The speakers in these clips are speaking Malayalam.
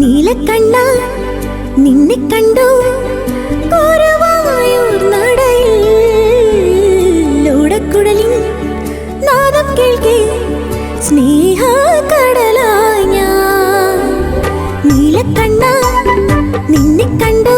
നീലക്കണ്ണ നിന്നെ കണ്ടു കുറവായൂർ നടയിൽ ഓടക്കുടലിൻ നാദം കേൾക്കേ സ്നേഹ കടലായ നീലക്കണ്ണ നിന്നെ കണ്ടു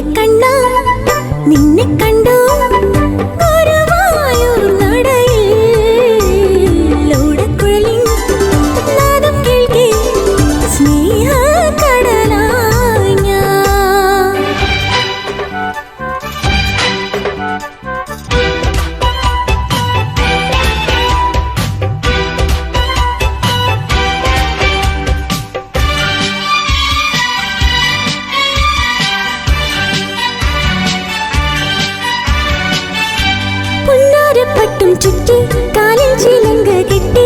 നിന്നെ കണ്ടു നിന്നെ കണ്ടു. மட்டும் சுற்றி காலில் சிலங்கு கிட்டி